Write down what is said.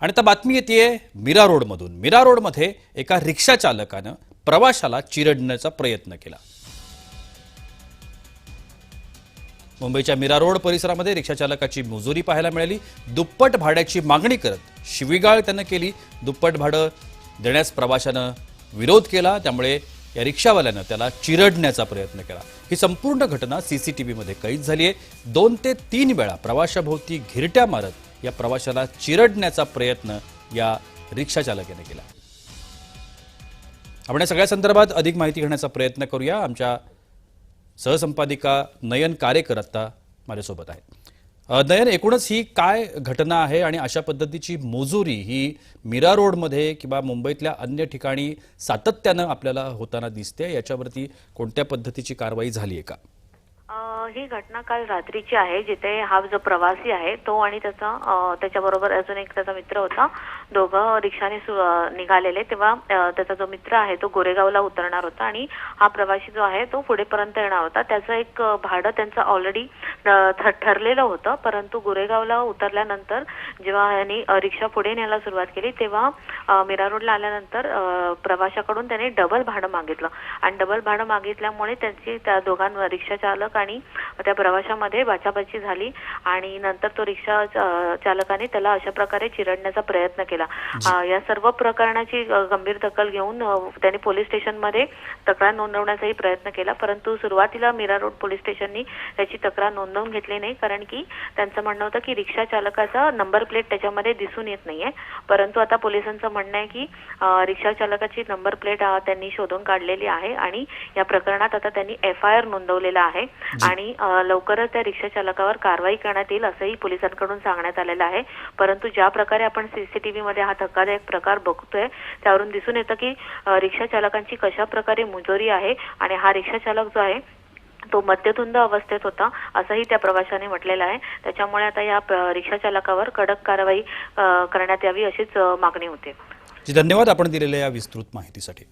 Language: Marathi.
आणि आता बातमी येते मीरा रोडमधून. मीरा रोडमध्ये एका रिक्षा चालकानं प्रवाशाला चिरडण्याचा प्रयत्न केला. मुंबईच्या मीरा रोड परिसरामध्ये रिक्षा चालकाची पाहायला मिळाली. दुप्पट भाड्याची मागणी करत शिवीगाळ त्यानं केली. दुप्पट भाडं देण्यास प्रवाशानं विरोध केला. त्यामुळे या रिक्षावाल्यानं त्याला चिरडण्याचा प्रयत्न केला. ही संपूर्ण घटना सीसीटीव्हीमध्ये कैद झाली आहे. दोन ते तीन वेळा प्रवाशाभोवती घिरट्या मारत या प्रवाशाला चिरडण्याचा प्रयत्न या रिक्षा चालकाने केला. आपण या सगळ्या संदर्भात अधिक माहिती घेण्याचा प्रयत्न करूया. आमच्या सहसंपादिका नयन कारेकर आत्ता माझ्यासोबत आहे नयन एकूणच ही काय घटना आहे आणि अशा पद्धतीची मोजुरी ही मीरा रोडमध्ये किंवा मुंबईतल्या अन्य ठिकाणी सातत्यानं आपल्याला होताना दिसते याच्यावरती कोणत्या पद्धतीची कारवाई झाली आहे का? ही घटना काल रात्रीची आहे जिथे हा जो प्रवासी आहे तो आणि त्याचा त्याच्याबरोबर अजून एक त्याचा मित्र होता. दोघं रिक्षाने सु- निघालेले. तेव्हा त्याचा जो मित्र आहे तो गोरेगावला उतरणार होता आणि हा प्रवासी जो आहे तो पुढेपर्यंत येणार होता. त्याचं एक भाडं त्यांचं ऑलरेडी ठरलेलं होतं. परंतु गोरेगावला उतरल्यानंतर जेव्हा यांनी रिक्षा पुढे न्यायला सुरुवात केली तेव्हा मीरा रोडला आल्यानंतर प्रवाशाकडून त्याने डबल भाडं मागितलं. आणि डबल भाडं मागितल्यामुळे त्यांची त्या दोघांवर रिक्षा चालक आणि त्या प्रवाशामध्ये बाचाबाची झाली आणि नंतर तो रिक्षा चालकाने त्याला अशा प्रकारे चिरडण्याचा प्रयत्न केला. या सर्व प्रकरणाची गंभीर दखल घेऊन त्यांनी पोलीस स्टेशनमध्ये तक्रार नोंदवण्याचाही प्रयत्न केला. परंतु सुरुवातीला मीरा रोड पोलीस स्टेशननी त्याची तक्रार नोंदवून घेतली नाही कारण की त्यांचं म्हणणं होतं की रिक्षा चालकाचा नंबर प्लेट त्याच्यामध्ये दिसून येत नाहीये. परंतु आता पोलिसांचं म्हणणं आहे की रिक्षा चालकाची नंबर प्लेट त्यांनी शोधून काढलेली आहे आणि या प्रकरणात आता त्यांनी एफ आय आर नोंदवलेला आहे. आणि अ, लवकरच त्या रिक्षा चालकावर कारवाई करण्यात येईल असंही पोलिसांकडून सांगण्यात आलेलं आहे. परंतु ज्या प्रकारे आपण सीसीटीव्ही मध्ये हा धक्कादायक प्रकार बघतोय त्यावरून दिसून येतं की रिक्षा चालकांची कशा प्रकारे मुजोरी आहे आणि हा रिक्षा चालक जो आहे तो मद्यधुंद अवस्थेत होता असंही त्या प्रवाशाने म्हटलेलं आहे. त्याच्यामुळे आता या रिक्षा चालकावर कडक कारवाई करण्यात यावी अशीच मागणी होते. धन्यवाद आपण दिलेल्या या विस्तृत माहितीसाठी.